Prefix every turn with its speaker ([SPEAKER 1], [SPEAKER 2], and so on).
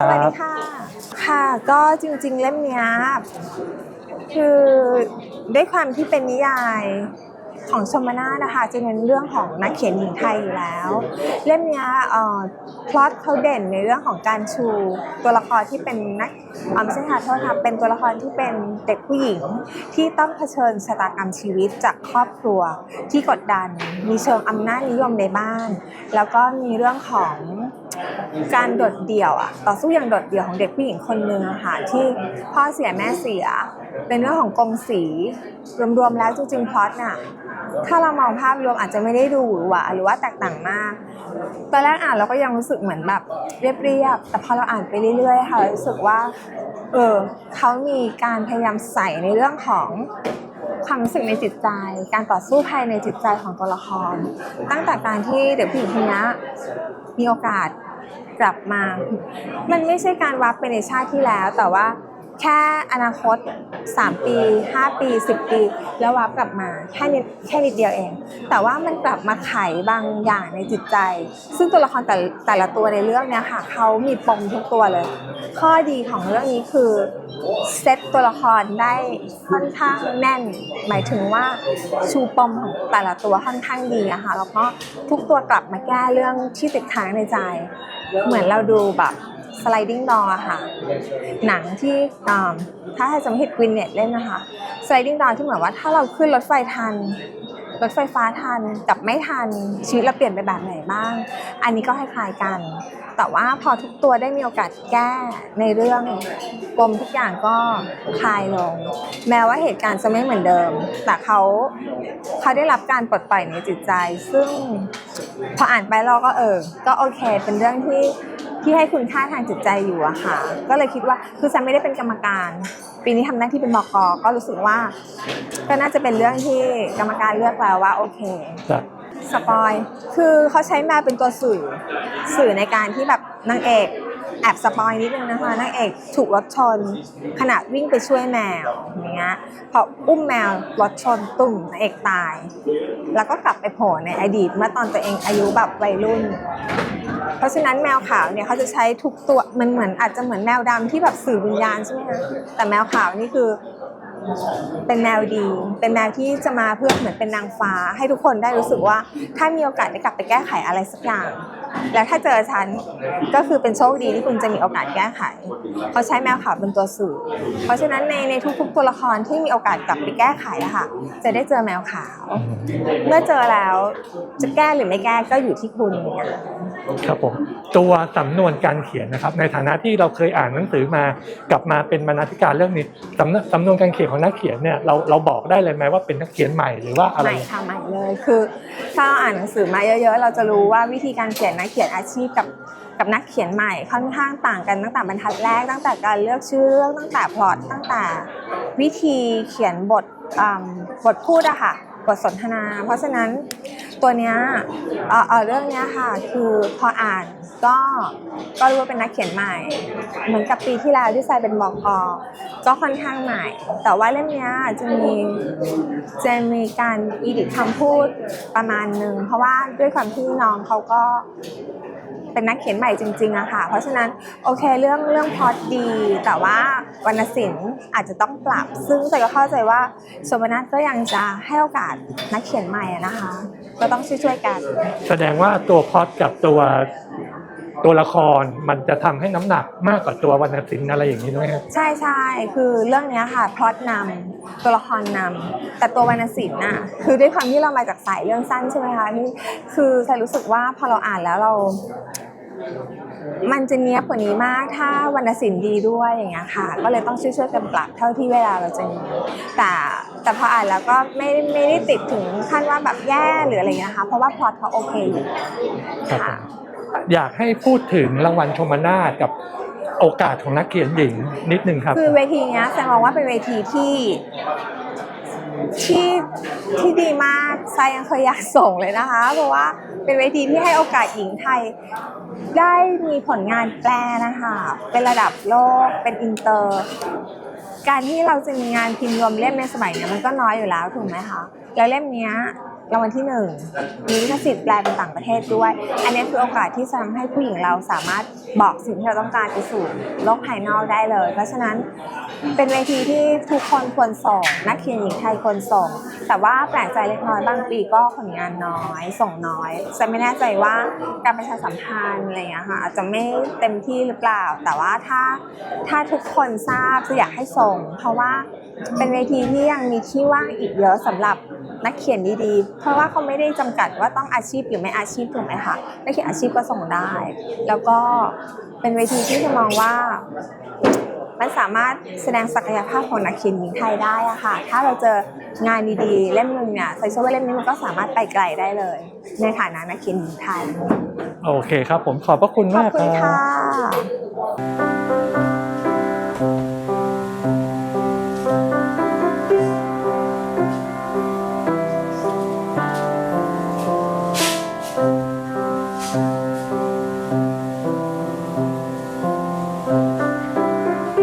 [SPEAKER 1] สวัสดีค่ะ ค่ะ ก็จริงๆ เล่มนี้คือด้วยความที่เป็นนิยายของชมนานะคะจะเน้นเรื่องของนักเขียนหญิงไทยอยู่แล้ว เล่มนี้เอ่อพล็อตเขาเด่นในเรื่องของการชูตัวละครที่เป็นนักออม่ใช่ค่ะโทษค่ะเป็นตัวละครที่เป็นเด็กผู้หญิงที่ต้องเผชิญชะตากรรมชีวิตจากครอบครัวที่กดดัน มีเชิงอำนาจนิยมในบ้าน แล้วก็มีเรื่องของ การโดดเดี่ยวอะต่อสู้อย่างโดดเดี่ยวของเด็กผู้หญิงคนหนึ่งอะค่ะที่พ่อเสียแม่เสีย เป็นเรื่องของกงสีรวมๆแล้วจริงๆพล็อตน่ะถ้าเรามองภาพรวมอาจจะไม่ได้ดูหวือหวาหรือว่าแตกต่างมาก ตอนแรกอ่านเราก็ยังรู้สึกเหมือนแบบเรียบๆ แต่พอเราอ่านไปเรื่อยๆ ค่ะรู้สึกว่า เออเขามีการพยายามใส่ในเรื่องของ ความรู้สึกในจิตใจ การต่อสู้ภายในจิตใจของตัวละคร ตั้งแต่การที่เด็กผู้หญิงคนนี้มีโอกาสกลับมา มันไม่ใช่การวับไปในชาติที่แล้ว แต่ว่า แค่อนาคต 3 ปี 5 ปี 10 ปี แล้ววับกลับมาแค่นิดแค่นิดเดียวเอง แต่ว่ามันกลับมาไขบางอย่างในจิตใจ ซึ่งตัวละครแต่แต่ละตัวในเรื่องเนี้ยค่ะเขามีปมทุกตัวเลย ข้อดีของเรื่องนี้คือเซตตัวละครได้ค่อนข้างแน่น หมายถึงว่าชูปมของแต่ละตัวค่อนข้างดีอะค่ะแล้วก็ทุกตัวกลับมาแก้เรื่องที่ติดค้างในใจ เหมือนเราดูแบบ sliding door อะค่ะ หนังที่ถ้าให้จำไม่ผิดกวินเน็ตเล่นนะคะ sliding door ที่เหมือนว่าถ้าเราขึ้นรถไฟทัน รถไฟฟ้าทันกับไม่ทัน ชีวิตเราเปลี่ยนไปแบบไหนบ้าง อันนี้ก็คล้ายๆกัน แต่ว่าพอทุกตัวได้มีโอกาสแก้ในเรื่องปมทุกอย่างก็คลายลง แม้ว่าเหตุการณ์จะไม่เหมือนเดิม แต่เขาเขาได้รับการปลดปล่อยในจิตใจ ซึ่งพออ่านไปเราก็เออก็โอเค เป็นเรื่องที่ ที่ให้คุณค่าทางจิตใจอยู่อะค่ะ ก็เลยคิดว่าคือฉันไม่ได้เป็นกรรมการ ปีนี้ทำหน้าที่เป็นบกก็รู้สึกว่า ก็น่าจะเป็นเรื่องที่กรรมการเลือกแล้วว่าโอเค
[SPEAKER 2] ครับ
[SPEAKER 1] สปอยคือเขาใช้แมวเป็นตัวสื่อสื่อในการที่แบบนางเอก แอบสปอยนิดนึงนะคะนางเอกถูกรถชนขณะวิ่งไปช่วยแมวอย่างเงี้ยพออุ้มแมวรถชนตุ่มนางเอกตาย แล้วก็กลับไปโผล่ในอดีตเมื่อตอนตัวเองอายุแบบวัยรุ่น เพราะฉะนั้นแมวขาวเนี่ยเขาจะใช้ทุกตัวมันเหมือนอาจจะเหมือนแมวดำที่แบบสื่อวิญญาณใช่ไหมคะแต่แมวขาวนี่คือเป็นแมวดี เป็นแมวที่จะมาเพื่อเหมือนเป็นนางฟ้า ให้ทุกคนได้รู้สึกว่า ถ้ามีโอกาสได้กลับไปแก้ไขอะไรสักอย่าง แล้วถ้าเจอฉันก็คือเป็นโชคดีที่คุณจะมีโอกาสแก้ไข เขาใช้แมวขาวเป็นตัวสื่อ เพราะฉะนั้นในในทุกๆตัวละครที่มีโอกาสกลับไปแก้ไขอะค่ะ จะได้เจอแมวขาว เมื่อเจอแล้วจะแก้หรือไม่แก้ก็อยู่ที่คุณอย่างเงี้ย
[SPEAKER 2] ครับผมตัวสำนวนการเขียนนะครับ ในฐานะที่เราเคยอ่านหนังสือมากลับมาเป็นบรรณาธิการเรื่องนี้สำนสำนวนการเขียนของนักเขียนเนี่ยเราเราบอกได้เลยไหมว่าเป็นนักเขียนใหม่หรือว่าอะ
[SPEAKER 1] ให
[SPEAKER 2] ไร
[SPEAKER 1] ม่ค่ะใหม่เลยคือถ้าเราอ่านหนังสือมาเยอะ ๆ เราจะรู้ว่าวิธีการเขียนนักเขียนอาชีพกับกับนักเขียนใหม่ค่อนข้างต่างกันตั้งแต่บรรทัดแรกตั้งแต่การเลือกชื่อเรื่องตั้งแต่พล็อตตั้งแต่วิธีเขียนบทบทพูดอะค่ะบทสนทนา เพราะฉะนั้นตัวเนี้ยเออเรื่องเนี้ยค่ะคือพออ่าน ก็ก็รู้ว่าเป็นนักเขียนใหม่ เหมือนกับปีที่แล้วที่ทรายเป็นบอกอก็ค่อนข้างใหม่ แต่ว่าเล่มเนี้ยจะมีจะมีการอีดิทคำพูดประมาณหนึ่งเพราะว่าด้วยความที่น้องเขาก็เป็นนักเขียนใหม่จริงๆอะค่ะ เพราะฉะนั้นโอเคเรื่องเรื่องพอตดี แต่ว่าวรรณศิลป์อาจจะต้องปรับ ซึ่งแต่ก็เข้าใจว่าชมนัทก็ยังจะให้โอกาสนักเขียนใหม่นะคะ ก็ต้องช่วยๆกัน
[SPEAKER 2] แสดงว่าตัวพอตกับตัว ตัวละครมันจะทำให้น้ำหนักมากกว่าตัววรรณศิลป์อะไรอย่างนี้ด้วยครับ
[SPEAKER 1] ใช่ใช่คือเรื่องเนี้ยค่ะพล็อตนำตัวละครนำแต่ตัววรรณศิลป์น่ะคือด้วยความที่เรามาจากสายเรื่องสั้นใช่ไหมคะนี่คือใส่รู้สึกว่าพอเราอ่านแล้วเรา มันจะเนี้ยบกว่านี้มากถ้าวรรณศิลป์ดีด้วยอย่างเงี้ยค่ะ ก็เลยต้องช่วยๆกันปรับเท่าที่เวลาเราจะมีแต่แต่พออ่านแล้วก็ไม่ไม่ได้ติดถึงขั้นว่าแบบแย่หรืออะไรเงี้ยนะคะเพราะว่าพล็อตเขาโอเคอยู่
[SPEAKER 2] ครับ
[SPEAKER 1] ค่ะ
[SPEAKER 2] อยากให้พูดถึงรางวัลชมนาทกับโอกาสของนักเขียนหญิงนิดนึงครับ
[SPEAKER 1] คือเวทีนี้แสดงมองว่าเป็นเวทีที่ที่ที่ดีมากไซยังเคยอยากส่งเลยนะคะ เพราะว่าเป็นเวทีที่ให้โอกาสหญิงไทย ได้มีผลงานแปลนะคะ เป็นระดับโลกเป็นอินเตอร์ การที่เราจะมีงานพิมพ์รวมเล่มในสมัยนี้มันก็น้อยอยู่แล้วถูกไหมคะ แล้วเล่มนี้ รางวัลที่หนึ่งมีลิขสิทธิ์แปลเป็นต่างประเทศด้วย อันนี้คือโอกาสที่จะทำให้ผู้หญิงเราสามารถบอกสิ่งที่เราต้องการไปสู่โลกภายนอกได้เลย เพราะฉะนั้นเป็นเวทีที่ทุกคนควรส่ง นักเขียนหญิงไทยควรส่ง แต่ว่าแปลกใจเล็กน้อยบางปีก็ผลงานน้อย ส่งน้อยจะไม่แน่ใจว่าการประชาสัมพันธ์อะไรอย่างเงี้ยค่ะอาจจะไม่เต็มที่หรือเปล่า แต่ว่าถ้าถ้าทุกคนทราบจะอยากให้ส่ง เพราะว่าเป็นเวทีที่ยังมีที่ว่างอีกเยอะสำหรับ นักเขียนดีๆ เพราะว่าเขาไม่ได้จำกัดว่าต้องอาชีพหรือไม่อาชีพถูกไหมคะนักเขียนอาชีพก็ส่งได้ แล้วก็เป็นเวทีที่จะมองว่า มันสามารถแสดงศักยภาพของนักเขียนหญิงไทยได้อะค่ะ ถ้าเราเจองานดีๆ เล่มหนึ่งเนี่ยใส่เชื่อว่าเล่มนี้มันก็สามารถไปไกลได้เลย ในฐานะนักเขียนหญิงไทย
[SPEAKER 2] โอเคครับผมขอบพระคุณ
[SPEAKER 1] ขอบ
[SPEAKER 2] มาก
[SPEAKER 1] คุ
[SPEAKER 2] ค
[SPEAKER 1] ณ
[SPEAKER 2] รับ
[SPEAKER 1] ค่ะ